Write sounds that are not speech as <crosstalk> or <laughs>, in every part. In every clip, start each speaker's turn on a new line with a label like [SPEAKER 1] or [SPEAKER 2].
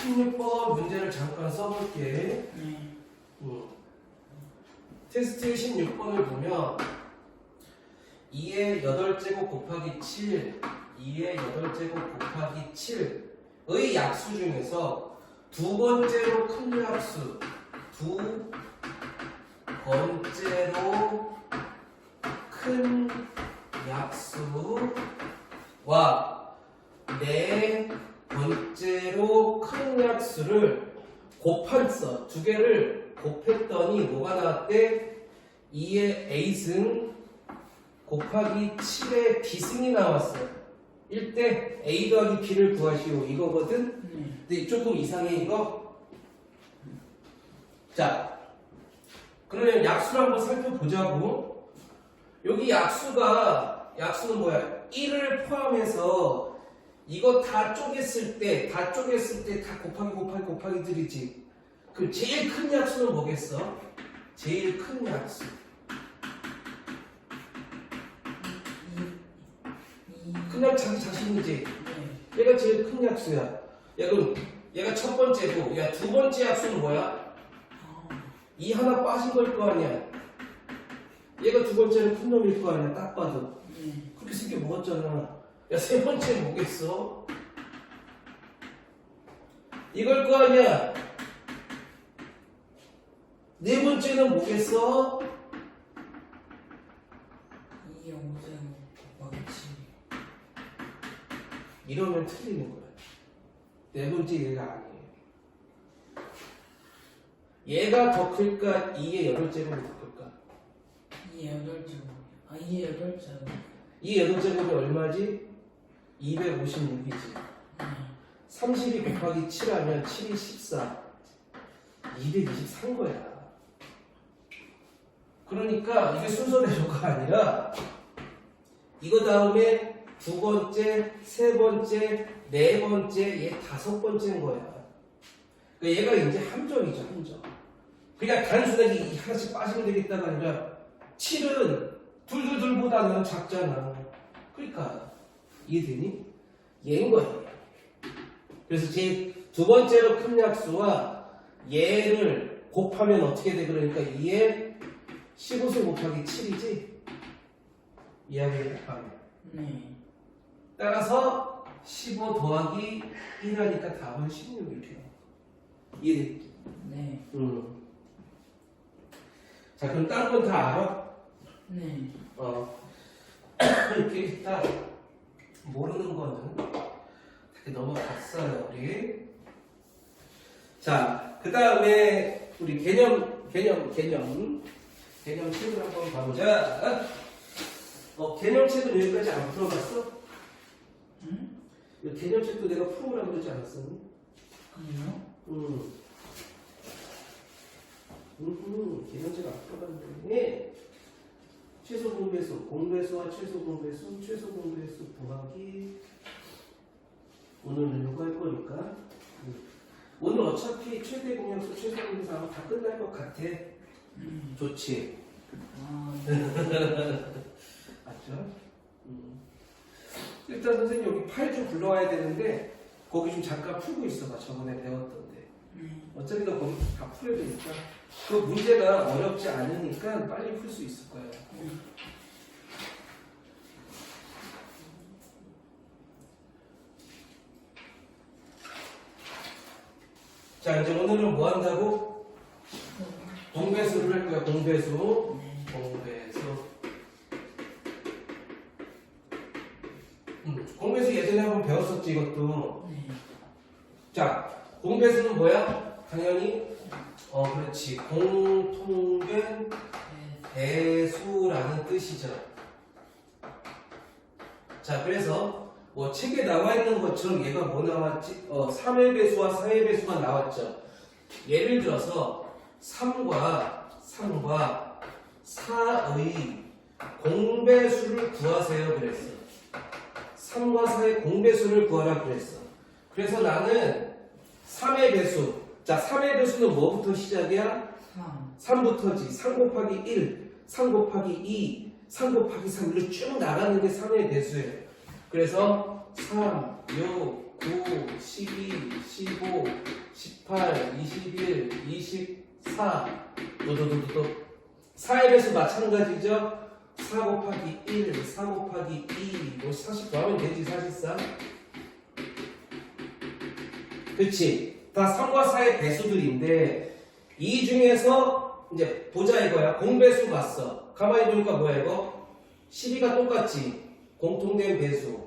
[SPEAKER 1] 16번 문제를 잠깐 써볼게.
[SPEAKER 2] 네.
[SPEAKER 1] 음. 테스트 16번을 보면 2의 8제곱 곱하기 7, 2의 8제곱 곱하기 7의 약수 중에서 두 번째로 큰 약수, 두 번째로 큰 약수와 네 번째로 큰 약수를 곱했어. 두 개를 곱했더니 뭐가 나왔대? 2의 a승 곱하기 7의 b승이 나왔어. 1대 a 더하기 b를 구하시오. 이거거든?
[SPEAKER 2] 네.
[SPEAKER 1] 근데 조금 이상해 이거. 자, 그러면 약수를 한번 살펴보자고. 여기 약수가 약수는 뭐야? 1을 포함해서 이거 다 쪼갰을 때, 다 쪼갰을 때 다 곱하기 곱하기 곱하기 들이지. 그럼 제일 큰 약수는 뭐겠어? 제일 큰 약수.
[SPEAKER 2] 이.
[SPEAKER 1] 그냥 자기 자신이지.
[SPEAKER 2] 네.
[SPEAKER 1] 얘가 제일 큰 약수야. 야 그럼 얘가 첫 번째고, 야 두 번째 약수는 뭐야?
[SPEAKER 2] 아.
[SPEAKER 1] 이 하나 빠진 걸 거 아니야. 얘가 두 번째는 큰 놈일 거 아니야. 딱 봐도.
[SPEAKER 2] 네.
[SPEAKER 1] 그렇게 생겨 먹었잖아. 야, 세 번째 뭐겠어? 이걸 거 아니야. 네 번째는 뭐겠어?
[SPEAKER 2] 이 곱하기 7.
[SPEAKER 1] 이러면 틀리는 거야. 네 번째 얘가 아니에요. 얘가 더 클까? 2의 여덟 제곱이 더 클까?
[SPEAKER 2] 이 여덟 줄. 아, 이 여덟 줄.
[SPEAKER 1] 이 여덟 제곱이 얼마지? 256이지.
[SPEAKER 2] 네.
[SPEAKER 1] 32 곱하기 7 하면 7이 14. 223 거야. 그러니까 이게 순서대로가 <laughs> 아니라 이거 다음에 두 번째, 세 번째, 네 번째, 얘 다섯 번째인 거야. 그러니까 얘가 이제 함정이죠, 함정. 그러니까 단순하게 이 하나씩 빠지면 되겠다가 아니라 7은 둘둘둘보다는 작잖아. 그러니까 이해되니? 얘인 거야. 그래서 제 두 번째로 큰 약수와 얘를 곱하면 어떻게 돼? 그러니까 2에 15세 곱하기 7이지? 이야기를 곱하면.
[SPEAKER 2] 네.
[SPEAKER 1] 따라서 15 더하기 1하니까 답은 16 이렇게 나와. 이해됐지?
[SPEAKER 2] 네.
[SPEAKER 1] 응. 자, 그럼 다른 건 다 알아?
[SPEAKER 2] 네.
[SPEAKER 1] 어. <coughs> 이렇게 일단 모르는 거는 이렇게 넘어갔어요, 우리. 자, 그 다음에 우리 개념, 개념, 개념. 개념 책을 한번 가보자. 어, 개념 책은 여기까지 안 풀어봤어?
[SPEAKER 2] 응?
[SPEAKER 1] 이 개념 책도 내가 풀어보라고 그러지 않았어?
[SPEAKER 2] 그래요?
[SPEAKER 1] 음. 음, 개념책 안 풀어봤는데. 최소 공배수, 공배수와 최소 공배수, 최소 공배수 구하기. 오늘은 이거 할 거니까. 음. 오늘 어차피 최대 공약수, 최소 공배수 아마 다 끝날 것 같아.
[SPEAKER 2] 음.
[SPEAKER 1] 좋지.
[SPEAKER 2] 아, <laughs>
[SPEAKER 1] 맞죠? 음. 일단 선생님 여기 파일 좀 불러와야 되는데 거기 좀 잠깐 풀고 있어봐. 저번에 배웠던데.
[SPEAKER 2] 네.
[SPEAKER 1] 어차피 너 거기 다 풀어야 되니까. 그 문제가 어렵지 않으니까 빨리 풀 수 있을 거야. 자, 이제 오늘은 뭐 한다고? 공배수를 할 거야, 공배수.
[SPEAKER 2] 네.
[SPEAKER 1] 공배수. 음, 공배수 예전에 한번 배웠었지, 이것도.
[SPEAKER 2] 네.
[SPEAKER 1] 자, 공배수는 뭐야? 당연히, 어, 그렇지. 공통된
[SPEAKER 2] 네.
[SPEAKER 1] 배수라는 뜻이죠. 자, 그래서 뭐 책에 나와 있는 것처럼 얘가 뭐 나왔지? 어, 3의 배수와 4의 배수가 나왔죠. 예를 들어서 3과 3과 4의 공배수를 구하세요 그랬어. 3과 4의 공배수를 구하라 그랬어. 그래서 나는 3의 배수. 자, 3의 배수는 뭐부터 시작이야?
[SPEAKER 2] 3.
[SPEAKER 1] 3부터 지. 3 곱하기 1, 3 곱하기 2, 3 곱하기 3 이렇게 쭉 나가는 게 3의 배수예요. 그래서 3, 6, 9, 12, 15, 18, 21, 24. 도도도도도. 4의 배수 마찬가지죠? 4 곱하기 1, 4 곱하기 2, 뭐 사실 더하면 되지 사실상. 그치? 다 3과 4의 배수들인데 이 중에서 이제 보자 이거야. 공배수 봤어. 가만히 보니까 뭐야 이거? 12가 똑같지. 공통된 배수.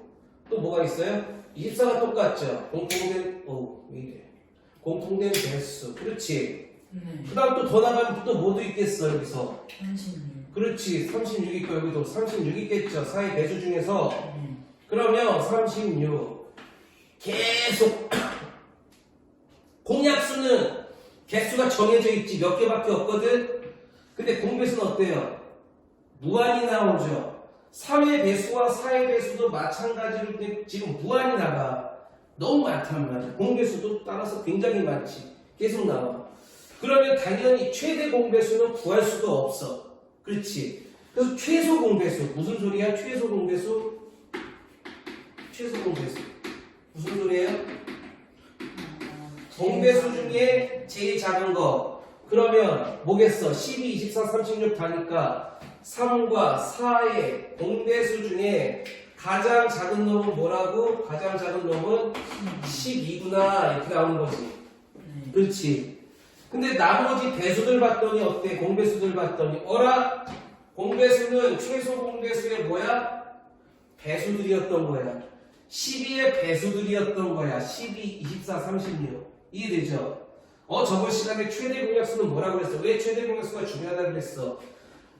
[SPEAKER 1] 또 뭐가 있어요? 24가 똑같죠. 공통된 어, 왜 이래? 공통된 배수. 그렇지.
[SPEAKER 2] 네.
[SPEAKER 1] 그 다음 또 더 나가면 또 뭐도 있겠어 여기서.
[SPEAKER 2] 36.
[SPEAKER 1] 그렇지. 36 있고 여기도 36 있겠죠. 4의 배수 중에서
[SPEAKER 2] 네.
[SPEAKER 1] 그러면 36 계속 <coughs> 공약수는 개수가 정해져 있지 몇 개밖에 없거든. 근데 공배수는 어때요? 무한히 나오죠. 3의 배수와 4의 배수도 마찬가지로 지금 무한히 나가. 너무 많단 말이야. 공배수도 따라서 굉장히 많지. 계속 나와. 그러면 당연히 최대 공배수는 구할 수가 없어. 그렇지. 그래서 최소 공배수. 무슨 소리야? 최소 공배수? 최소 공배수. 무슨 소리예요?
[SPEAKER 2] 어,
[SPEAKER 1] 공배수 중에 제일 작은 거. 그러면 뭐겠어? 12, 24, 36 다니까 3과 4의 공배수 중에 가장 작은 놈은 뭐라고? 가장 작은 놈은 12구나 이렇게 나오는 거지.
[SPEAKER 2] 네.
[SPEAKER 1] 그렇지. 근데 나머지 배수들 봤더니 어때? 공배수들 봤더니 어라? 공배수는 최소 공배수의 뭐야? 배수들이었던 거야. 12의 배수들이었던 거야. 12, 24, 36. 이해되죠? 어, 저번 시간에 최대 공약수는 뭐라고 그랬어? 왜 최대 공약수가 중요하다고 그랬어?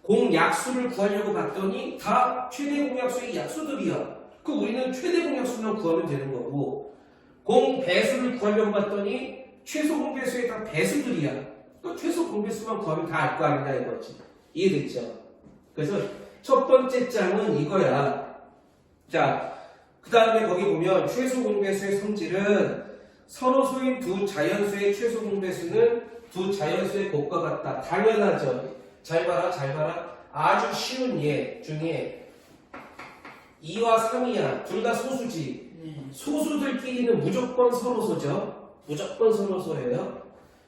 [SPEAKER 1] 공약수를 구하려고 봤더니 다 최대 공약수의 약수들이야. 그 우리는 최대 공약수만 구하면 되는 거고 공배수를 구하려고 봤더니 최소 공배수의 다 배수들이야. 그 최소 공배수만 구하면 다 알 거 아니냐 이거지. 이해됐죠? 그래서 첫 번째 장은 이거야. 자, 그 다음에 거기 보면 최소 공배수의 성질은 선호수인 두 자연수의 최소 공배수는 두 자연수의 곱과 같다. 당연하죠. 잘 봐라, 잘 봐라. 아주 쉬운 예 중에 2와 3이야. 둘 다 소수지.
[SPEAKER 2] 네.
[SPEAKER 1] 소수들끼리는 무조건 서로소죠. 무조건 서로소예요.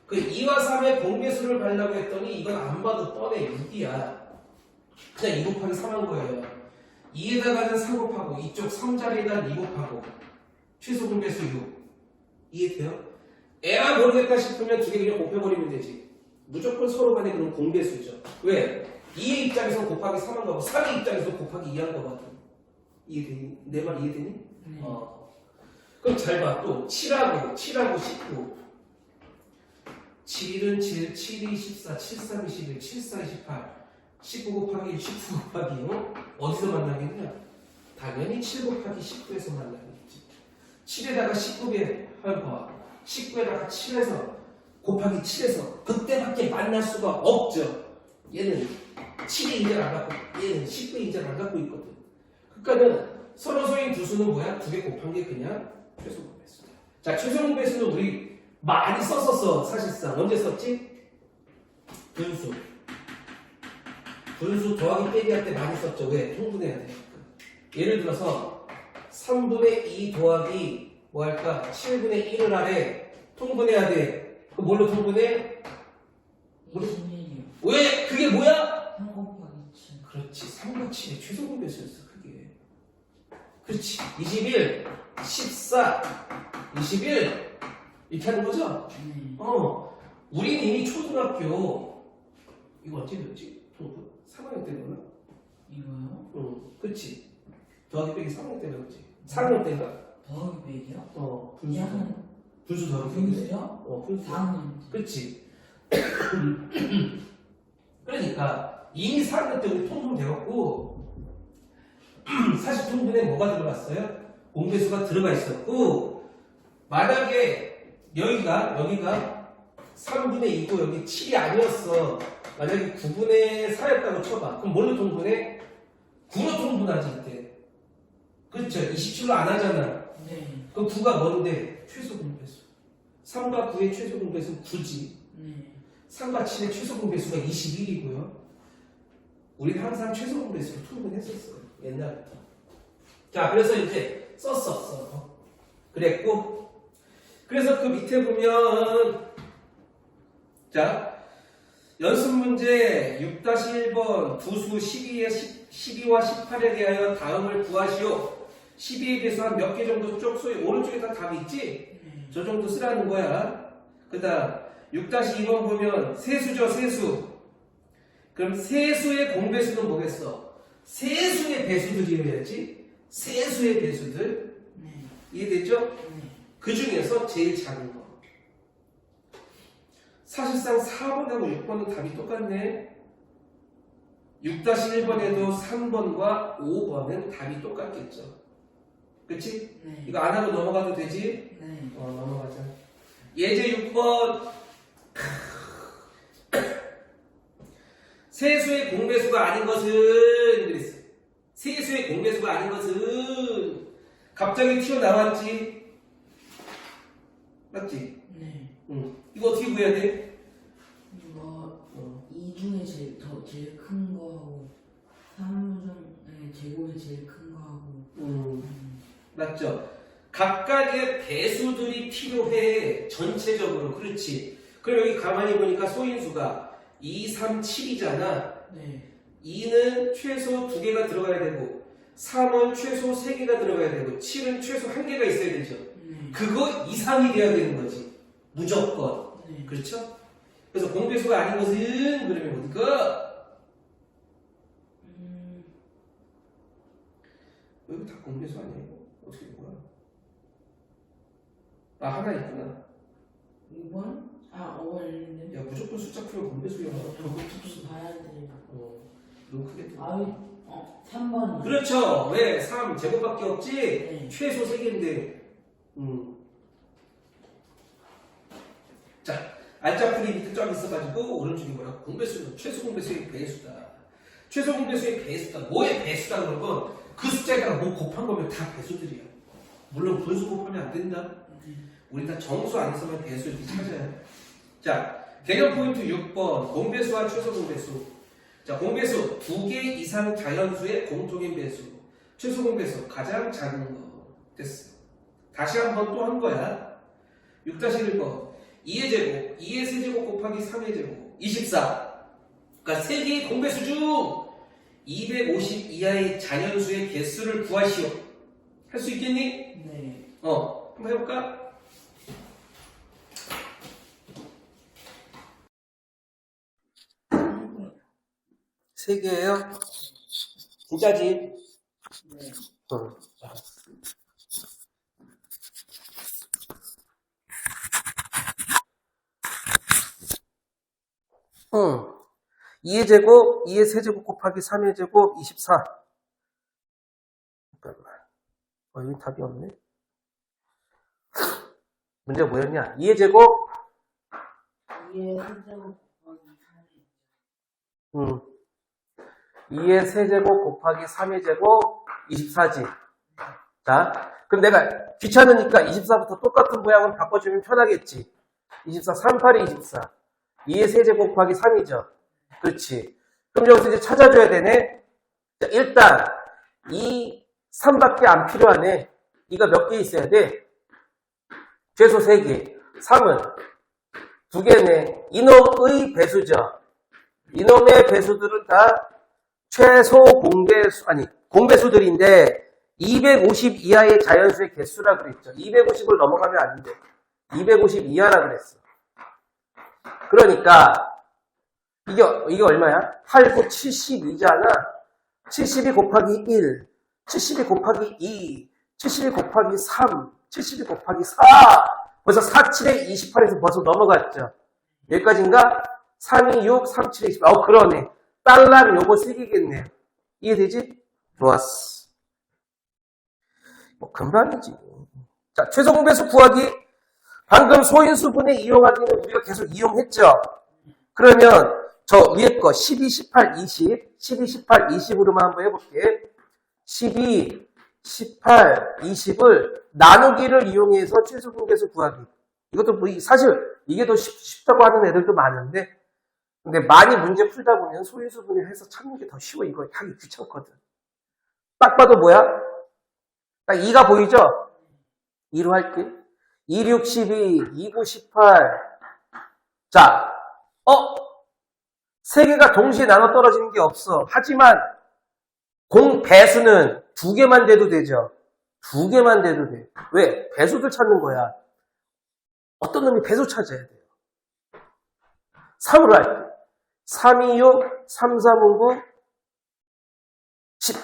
[SPEAKER 1] 그 2와 3의 공배수를 발라고 했더니 이건 안 봐도 뻔해 6이야. 그냥 2 곱하기 3한 거예요. 2에다가는 4 곱하고 이쪽 3자리에다 2 곱하고 최소 공배수 6. 이해돼요? 에라 모르겠다 싶으면 두 개 그냥 곱해버리면 되지. 무조건 서로 간에 그런 공배수죠. 왜? 2의 입장에서 곱하기 3한 거고 3의 입장에서 곱하기 2한 거거든. 이해되니? 내 말 이해되니?
[SPEAKER 2] 네.
[SPEAKER 1] 어. 그럼 잘 봐. 또 7하고 7하고 19. 7은 7, 7이 14, 7, 3, 21, 7, 4, 28. 19 곱하기 19 곱하기 어? 어디서 만나겠냐? 당연히 7 곱하기 19에서 만나겠지. 7에다가 19 에 봐. 19에다가 7에서 곱하기 7에서 그때밖에 만날 수가 없죠. 얘는 7의 인자를 안 갖고 얘는 19의 인자를 안 갖고 있거든. 그러니까는 서로 소인 두 수는 뭐야? 두 개 곱한 게 그냥 최소 공배수. 자, 최소 공배수는 우리 많이 썼었어, 사실상. 언제 썼지? 분수. 분수 더하기 빼기 할 때 많이 썼죠. 왜? 통분해야 되니까. 예를 들어서 3분의 2 더하기 뭐 할까? 7분의 1을 하래. 통분해야 돼. 그 뭘로 통분해?
[SPEAKER 2] 26.
[SPEAKER 1] 왜? 그게 뭐야?
[SPEAKER 2] 3 곱하기 7.
[SPEAKER 1] 그렇지. 3과 7의 최소 공배수였어, 그게. 그렇지. 21, 14, 21. 이렇게 하는 거죠?
[SPEAKER 2] 네.
[SPEAKER 1] 어. 우리는 이미 초등학교, 이거 언제 배웠지? 통분. 3학년 때 배웠나?
[SPEAKER 2] 이거요?
[SPEAKER 1] 응. 그렇지. 더하기 빼기 3학년 때 배웠지. 4학년 때인가?
[SPEAKER 2] 더하기 빼기요?
[SPEAKER 1] 어, 분수.
[SPEAKER 2] 그냥
[SPEAKER 1] 분수 빼기.
[SPEAKER 2] 분수요?
[SPEAKER 1] 어, 분수.
[SPEAKER 2] 4학년.
[SPEAKER 1] 그렇지. 그러니까 이미 4학년 때 우리 통분 배웠고 사실 통분에 뭐가 들어갔어요? 공배수가 들어가 있었고 만약에 여기가 여기가 3분의 2고 여기 7이 아니었어. 만약에 9분의 4였다고 쳐봐. 그럼 뭘로 통분해? 9로 통분하지 이때. 그렇죠. 27로 안 하잖아.
[SPEAKER 2] 네.
[SPEAKER 1] 그럼 9가 뭔데? 최소 공배수. 3과 9의 최소 공배수는 9지.
[SPEAKER 2] 네.
[SPEAKER 1] 3과 7의 최소 공배수가 21이고요. 우리는 항상 최소 공배수로 통분했었어요. 옛날부터. 자, 그래서 이제 썼었어. 그랬고, 그래서 그 밑에 보면 자 연습 문제 6-1번 두수 12에 12와 18에 대하여 다음을 구하시오. 12에 대해서 한 몇 개 정도 쪽 소위 오른쪽에 다 답이 있지?
[SPEAKER 2] 네.
[SPEAKER 1] 저 정도 쓰라는 거야. 그 다음 6-2번 보면 세수죠 세수. 그럼 세수의 공배수는 뭐겠어? 세수의 배수들이어야지. 세수의 배수들.
[SPEAKER 2] 네.
[SPEAKER 1] 이해됐죠?
[SPEAKER 2] 네.
[SPEAKER 1] 그 중에서 제일 작은 거. 사실상 4번하고 6번은 답이 똑같네. 6-1번에도 3번과 5번은 답이 똑같겠죠. 그치?
[SPEAKER 2] 네.
[SPEAKER 1] 이거 안 하고 넘어가도 되지?
[SPEAKER 2] 네.
[SPEAKER 1] 어, 넘어가자. 예제 6번. <laughs> 세수의 공배수가 아닌 것은 그랬어. 세수의 공배수가 아닌 것은 갑자기 튀어나왔지. 맞지?
[SPEAKER 2] 네.
[SPEAKER 1] 응. 이거 어떻게 구해야 돼?
[SPEAKER 2] 뭐,
[SPEAKER 1] 어.
[SPEAKER 2] 이 중에 제일, 더, 제일 큰 거하고, 3중에 제곱이 제일 큰 거하고,
[SPEAKER 1] 음,
[SPEAKER 2] 음,
[SPEAKER 1] 맞죠? 각각의 배수들이 필요해. 전체적으로. 그렇지. 그럼 여기 가만히 보니까 소인수가 2, 3, 7이잖아.
[SPEAKER 2] 네.
[SPEAKER 1] 2는 최소 2개가 들어가야 되고 3은 최소 3개가 들어가야 되고 7은 최소 1개가 있어야 되죠.
[SPEAKER 2] 네.
[SPEAKER 1] 그거 이상이 돼야 되는 거지. 무조건.
[SPEAKER 2] 네.
[SPEAKER 1] 그렇죠? 그래서 공배수가 아닌 것은 그러면 어디가?
[SPEAKER 2] 음,
[SPEAKER 1] 여기 다 공배수 이거? 어떻게 된 거야? 아 하나 있구나.
[SPEAKER 2] 2번? 아, 5번 있는데.
[SPEAKER 1] 야 무조건 숫자 풀면 공배수야.
[SPEAKER 2] 어떻게 봐야 돼요?
[SPEAKER 1] 어, 너무 크게 뜬다.
[SPEAKER 2] 아유, 어, 3번.
[SPEAKER 1] 그렇죠. 왜? 3 제곱밖에 없지?
[SPEAKER 2] 네.
[SPEAKER 1] 최소 3개인데. 음. 자, 알짜풀이 밑에 쫙 있어가지고 오른쪽이 뭐라고? 공배수는 최소 공배수의 배수다. 최소 공배수의 배수다. 뭐의 배수다 그런 건 그 숫자에다가 뭐 곱한 거면 다 배수들이야. 물론 분수 곱하면 안 된다. 우리 다 정수 안에서만 배수 이렇게 찾아야 돼. 자, 개념 포인트 6번. 공배수와 최소 공배수. 자, 공배수 두 개 이상 자연수의 공통인 배수. 최소 공배수 가장 작은 거. 됐어. 다시 한 번 또 한 거야. 6-1번. 2의 제곱, 2의 세제곱 곱하기 3의 제곱. 24. 그러니까 세 개의 공배수 중 250 이하의 자연수의 개수를 구하시오. 할 수 있겠니?
[SPEAKER 2] 네.
[SPEAKER 1] 어, 한번 해볼까? 세 개예요? 진짜지?
[SPEAKER 2] 네.
[SPEAKER 1] 어. 응. 2의 제곱, 2의 세제곱 곱하기 3의 제곱, 24. 잠깐만. 어, 여기 답이 없네. 문제가 뭐였냐? 2의 제곱,
[SPEAKER 2] 2의 세제곱 곱하기 3의
[SPEAKER 1] 음. 2의 세제곱 곱하기 3의 제곱 24지. 자, 그럼 내가 귀찮으니까 24부터 똑같은 모양을 바꿔주면 편하겠지. 24, 38에 24. 2의 세제곱 곱하기 3이죠. 그렇지. 그럼 여기서 이제 찾아줘야 되네. 자, 일단, 이 3밖에 안 필요하네. 이가 몇 개 있어야 돼? 최소 3개. 3은 2개네. 이놈의 배수죠. 이놈의 배수들은 다 최소 공배수, 아니, 공배수들인데, 250 이하의 자연수의 개수라 그랬죠. 250을 넘어가면 안 돼. 250 이하라 그랬어. 그러니까, 이게, 이게 얼마야? 8, 9, 72잖아. 72 곱하기 1, 72 곱하기 2, 72 곱하기 3, 72 곱하기 4. 벌써 4, 7에 28에서 벌써 넘어갔죠. 여기까지인가? 3, 2, 6, 3, 7, 20. 어, 그러네. 달러는 요거 3개겠네. 이해되지? 좋았어. 뭐, 금방이지. 자, 최소 공배수 구하기. 방금 소인수분해 이용하기는 우리가 계속 이용했죠? 그러면 저 위에 거 12, 18, 20, 12, 18, 20으로만 한번 해볼게. 12, 18, 20을 나누기를 이용해서 최소 공배수 구하기. 이것도 뭐 이- 사실 이게 더 쉽, 쉽다고 하는 애들도 많은데 근데 많이 문제 풀다 보면 소인수 분해 해서 찾는 게 더 쉬워. 이거 하기 귀찮거든. 딱 봐도 뭐야? 딱 2가 보이죠? 2로 할게. 262, 298. 자, 어? 세 개가 동시에 나눠 떨어지는 게 없어. 하지만 공 배수는 두 개만 돼도 되죠. 두 개만 돼도 돼. 왜? 배수들 찾는 거야. 어떤 놈이 배수 찾아야 돼요. 3으로 할 때. 3, 2, 6, 3, 3, 5, 9, 10.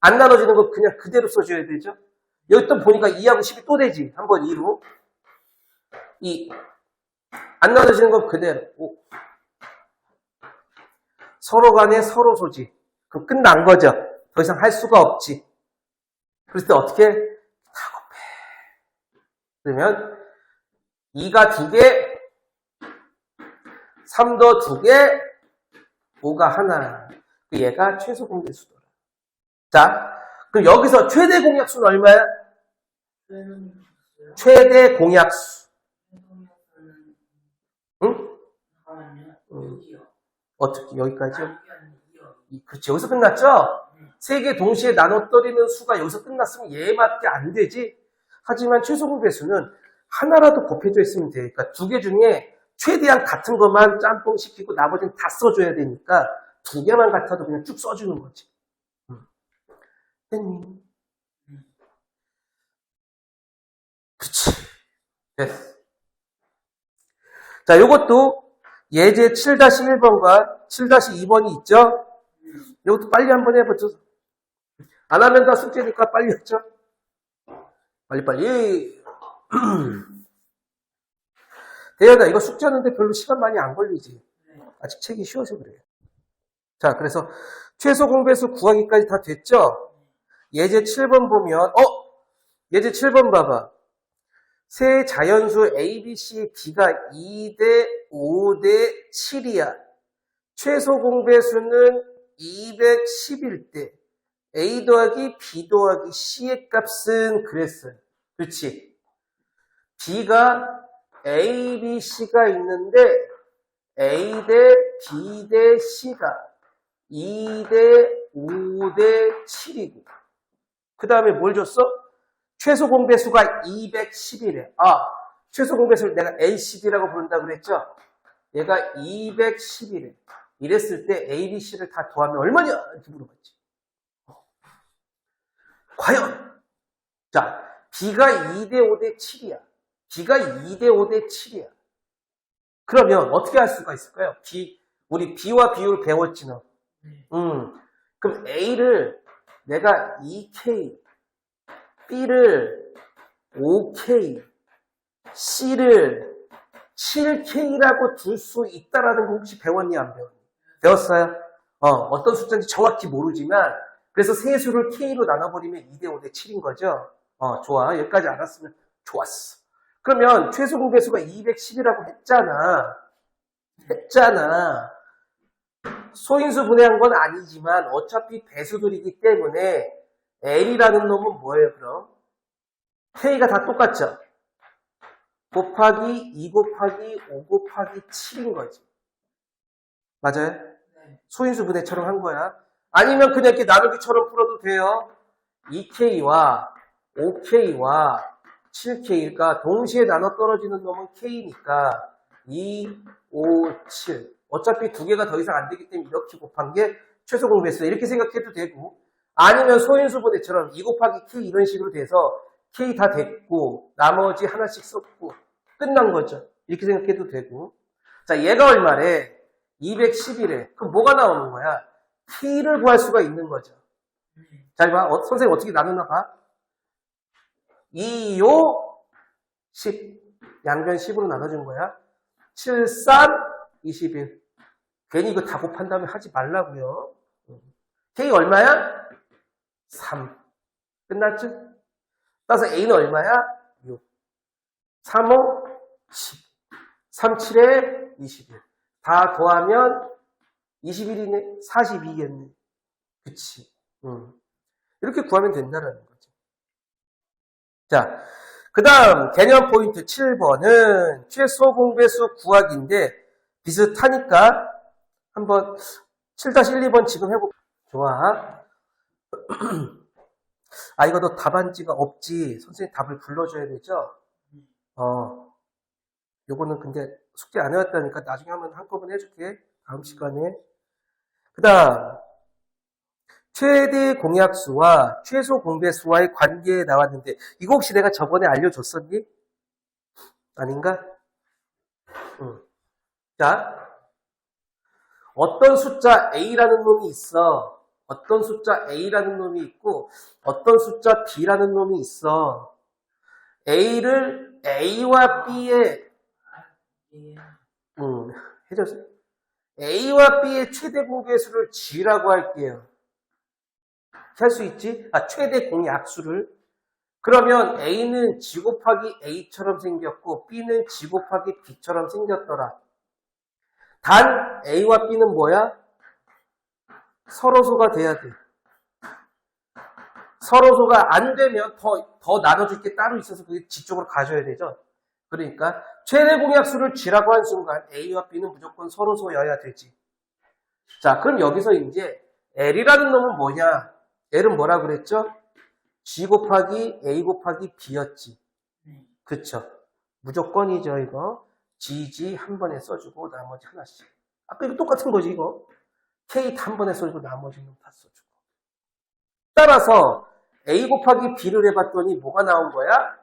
[SPEAKER 1] 안 나눠지는 거 그냥 그대로 써줘야 되죠. 여기 또 보니까 2하고 10이 또 되지. 한번 2로. 2. 안 나눠지는 거 그대로. 5. 서로 간에 서로 소지. 그럼 끝난 거죠. 더 이상 할 수가 없지. 그럴 때 어떻게? 다 곱해. 그러면 2가 2개, 3도 2개, 5가 하나. 그 얘가 최소 공개수더라. 자, 그럼 여기서 최대 공약수는 얼마야? 최대 공약수.
[SPEAKER 2] 해동약수는
[SPEAKER 1] 응? 음. 어떻게 여기까지요?
[SPEAKER 2] 아. 이-
[SPEAKER 1] 그렇지 여기서 끝났죠? 세 개 동시에 나눠 떨이는 수가 여기서 끝났으면 얘밖에 안 되지. 하지만 최소 공배수는 하나라도 곱해져 있으면 되니까 두 개 중에 최대한 같은 것만 짬뽕 시키고 나머지는 다 써줘야 되니까 두 개만 같아도 그냥 쭉 써주는 거지. 음. 됐니? 그치. 됐어. 자, 요것도 예제 7-1번과 7-2번이 있죠? 이것도 빨리 한번 해보죠. 안 하면 다 숙제니까 빨리 했죠? 빨리빨리. <clears throat> 대현아, 이거 숙제하는데 별로 시간 많이 안 걸리지?
[SPEAKER 2] 네.
[SPEAKER 1] 아직 책이 쉬워서 그래요. 자, 그래서 최소 공배수 구하기까지 다 됐죠? 예제 7번 보면, 어? 예제 7번 봐봐. 세 자연수 A, B, C, B가 2대 5대 7이야. 최소 공배수는 211 대 A 더하기 B 더하기 C의 값은 그랬어요. 그렇지? B가 A, B, C가 있는데 A 대 B 대 C가 2 대 5 대 7이고 그 다음에 뭘 줬어? 최소 공배수가 211에 아 최소 공배수를 내가 LCD라고 부른다 그랬죠? 얘가 211에 이랬을 때 A, B, C를 다 더하면 얼마냐? 이렇게 물어봤지. 과연 자 B가 2대 5대 7이야. B가 2대 5대 7이야. 그러면 어떻게 할 수가 있을까요? B 우리 B와 비율 배웠지 너.
[SPEAKER 2] 네.
[SPEAKER 1] 음. 그럼 A를 내가 2K, B를 5K, C를 7K라고 둘 수 있다라는 거 혹시 배웠니 안 배웠니? 배웠어요? 어, 어떤 숫자인지 정확히 모르지만 그래서 세 수를 K로 나눠버리면 2대 5대 7인 거죠. 어, 좋아. 여기까지 알았으면 좋았어. 그러면 최소 공배수가 210이라고 했잖아. 했잖아. 소인수 분해한 건 아니지만 어차피 배수들이기 때문에 L이라는 놈은 뭐예요, 그럼? K가 다 똑같죠? 곱하기 2 곱하기 5 곱하기 7인 거지. 맞아요?
[SPEAKER 2] 네.
[SPEAKER 1] 소인수 분해처럼 한 거야. 아니면 그냥 이렇게 나누기처럼 풀어도 돼요. 2K와 5K와 7K가 동시에 나눠 떨어지는 놈은 K니까 2, 5, 7. 어차피 두 개가 더 이상 안 되기 때문에 이렇게 곱한 게 최소 공배수 이렇게 생각해도 되고 아니면 소인수 분해처럼 2 곱하기 K 이런 식으로 돼서 K 다 됐고 나머지 하나씩 썼고 끝난 거죠. 이렇게 생각해도 되고 자 얘가 얼마래? 211에 그럼 뭐가 나오는 거야? K를 구할 수가 있는 거죠.
[SPEAKER 2] 네.
[SPEAKER 1] 잘 봐. 어, 선생님 어떻게 나누나 봐. 2, 5, 10. 양변 10으로 나눠준 거야. 7, 3, 21. 괜히 이거 다 곱한 다음에 하지 말라고요. K 얼마야? 3. 끝났죠? 따라서 A는 얼마야? 6. 3, 5, 10. 3, 7에 21. 다 더하면 21이네? 42겠네. 그치. 음. 이렇게 구하면 된다는 거죠. 자, 그 다음 개념 포인트 7번은 최소 공배수 구하기인데 비슷하니까 한번 7-1, 2번 지금 해볼까? 좋아. <clears throat> 아, 이거 너 답안지가 없지. 선생님 답을 불러줘야 되죠? 어, 요거는 근데 숙제 안 해왔다니까 나중에 한번 한꺼번에 해줄게. 다음 시간에. 그 다음, 최대 공약수와 최소 공배수와의 관계에 나왔는데, 이거 혹시 내가 저번에 알려줬었니? 아닌가? 응. 자, 어떤 숫자 A라는 놈이 있어. 어떤 숫자 A라는 놈이 있고, 어떤 숫자 B라는 놈이 있어. A를 A와 B의,
[SPEAKER 2] 예.
[SPEAKER 1] 음, 해줬어요. A와 B의 최대 공배수를 G라고 할게요. 할 수 있지? 아, 최대 공약수를. 그러면 A는 G 곱하기 A처럼 생겼고, B는 G 곱하기 B처럼 생겼더라. 단, A와 B는 뭐야? 서로소가 돼야 돼. 서로소가 안 되면 더, 더 나눠줄 게 따로 있어서 그게 G 쪽으로 가져야 되죠. 그러니까, 최대 공약수를 G라고 한 순간 A와 B는 무조건 서로소여야 되지. 자, 그럼 여기서 이제 L이라는 놈은 뭐냐? L은 뭐라 그랬죠? G 곱하기 A 곱하기 B였지.
[SPEAKER 2] 네.
[SPEAKER 1] 그쵸? 무조건이죠, 이거. GG 한 번에 써주고 나머지 하나씩. 아까 이거 똑같은 거지, 이거. K 한 번에 써주고 나머지는 다 써주고. 따라서 A 곱하기 B를 해봤더니 뭐가 나온 거야?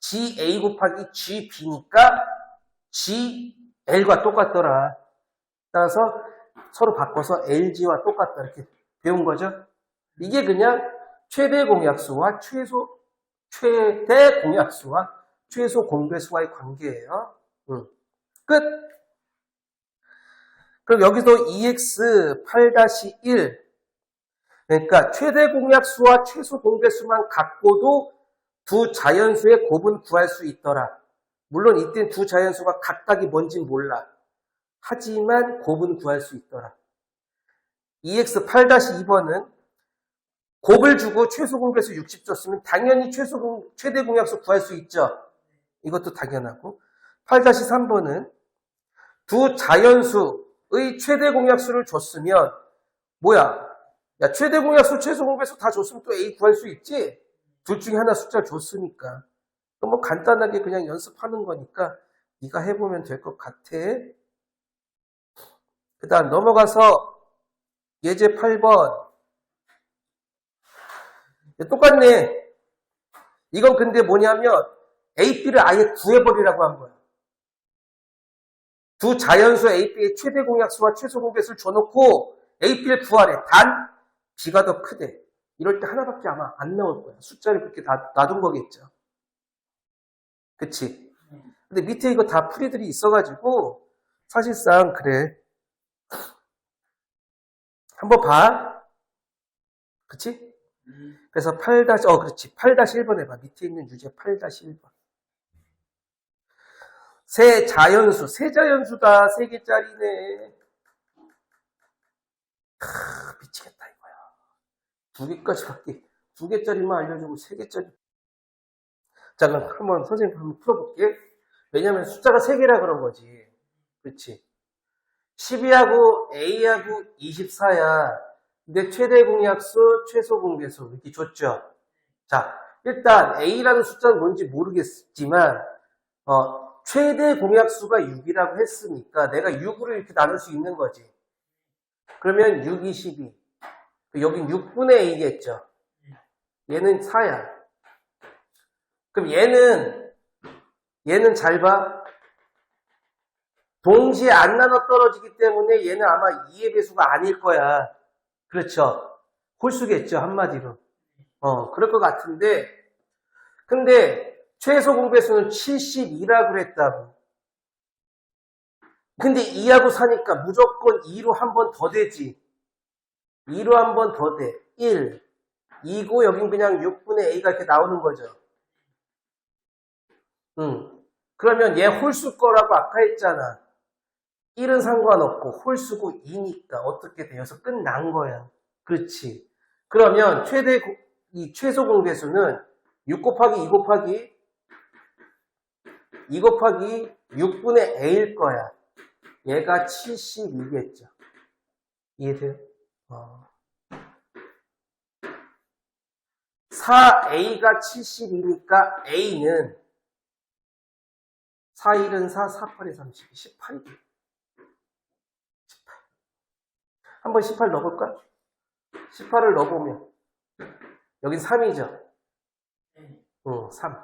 [SPEAKER 1] GA 곱하기 GB니까 GL과 똑같더라. 따라서 서로 바꿔서 LG와 똑같다. 이렇게 배운 거죠. 이게 그냥 최대 공약수와 최소, 최대 공약수와 최소 공배수와의 관계예요. 음. 끝. 그럼 여기서 EX 8-1 그러니까 최대 공약수와 최소 공배수만 갖고도 두 자연수의 곱은 구할 수 있더라. 물론 이때 두 자연수가 각각이 뭔지 몰라. 하지만 곱은 구할 수 있더라. EX 8-2번은 곱을 주고 최소 공배수 60 줬으면 당연히 최소 공, 최대 공약수 구할 수 있죠. 이것도 당연하고 8-3번은 두 자연수 의 최대 공약수를 줬으면 뭐야? 야 최대 공약수, 최소 공배수 다 줬으면 또 A 구할 수 있지? 둘 중에 하나 숫자 줬으니까 그럼 뭐 간단하게 그냥 연습하는 거니까 네가 해보면 될 것 같아. 그 다음 넘어가서 예제 8번 똑같네. 이건 근데 뭐냐면 A, B를 아예 구해버리라고 한 거야. 두 자연수 A, B의 최대 공약수와 최소 공배수를 줘놓고 A, B를 구하래. 단 B가 더 크대. 이럴 때 하나밖에 아마 안 나올 거야. 숫자를 그렇게 다 놔둔 거겠죠. 그치? 근데 밑에 이거 다 풀이들이 있어가지고 사실상 그래. 한번 봐. 그치? 그래서 8 어, 그렇지. 8-1번 해봐. 밑에 있는 유제 8-1번. 세 자연수. 세 자연수다. 세 개짜리네. 크, 미치겠다, 이거야. 두 개까지 갈게. 두 개짜리만 알려주고 세 개짜리. 자, 그럼 한번 선생님 한번 풀어볼게. 왜냐면 숫자가 세 개라 그런 거지. 그렇지. 12하고 A하고 24야. 근데 최대 공약수, 최소 공배수 이렇게 줬죠. 자, 일단 A라는 숫자는 뭔지 모르겠지만 어, 최대 공약수가 6이라고 했으니까 내가 6으로 이렇게 나눌 수 있는 거지. 그러면 6, 2, 12. 여긴 6분의 A겠죠. 얘는 4야. 그럼 얘는 얘는 잘 봐. 동시에 안 나눠 떨어지기 때문에 얘는 아마 2의 배수가 아닐 거야. 그렇죠. 홀수겠죠, 한마디로. 어, 그럴 것 같은데, 근데, 최소 공배수는 72라고 그랬다고. 근데 2하고 사니까 무조건 2로 한 번 더 되지. 2로 한 번 더 돼. 1. 2고 여긴 그냥 6분의 A가 이렇게 나오는 거죠. 응. 그러면 얘 홀수 거라고 아까 했잖아. 1은 상관없고 홀수고 2니까 어떻게 되어서 끝난 거야. 그렇지. 그러면 최대 고- 이 최소 공배수는 6 곱하기 2 곱하기 2 곱하기 6분의 a일 거야. 얘가 72겠죠. 이해돼요? 어. 4a가 72니까 a는 4, 1은 4, 4, 8에 30, 18이지. 18. 한번 18 넣어볼까? 18을 넣어보면, 여긴 3이죠?
[SPEAKER 2] 네.
[SPEAKER 1] 응, 3.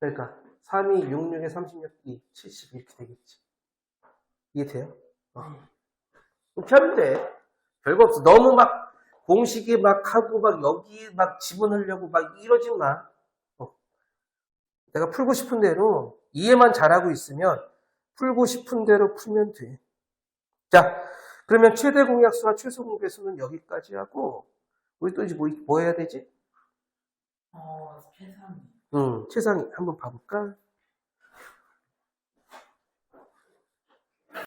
[SPEAKER 1] 그러니까, 3이 6, 6에 36, 2, 70 이렇게 되겠지. 이해돼요? 어. 하면 돼. 별거 없어. 너무 막 공식에 막 하고 막 여기 막 집어넣으려고 막 이러지 마. 어. 내가 풀고 싶은 대로 이해만 잘하고 있으면 풀고 싶은 대로 풀면 돼. 자, 그러면 최대 공약수와 최소 공배수는 여기까지 하고 우리 또 이제 뭐, 뭐 해야 되지?
[SPEAKER 2] 어, 최상.
[SPEAKER 1] 음, 최상위 한번 봐볼까?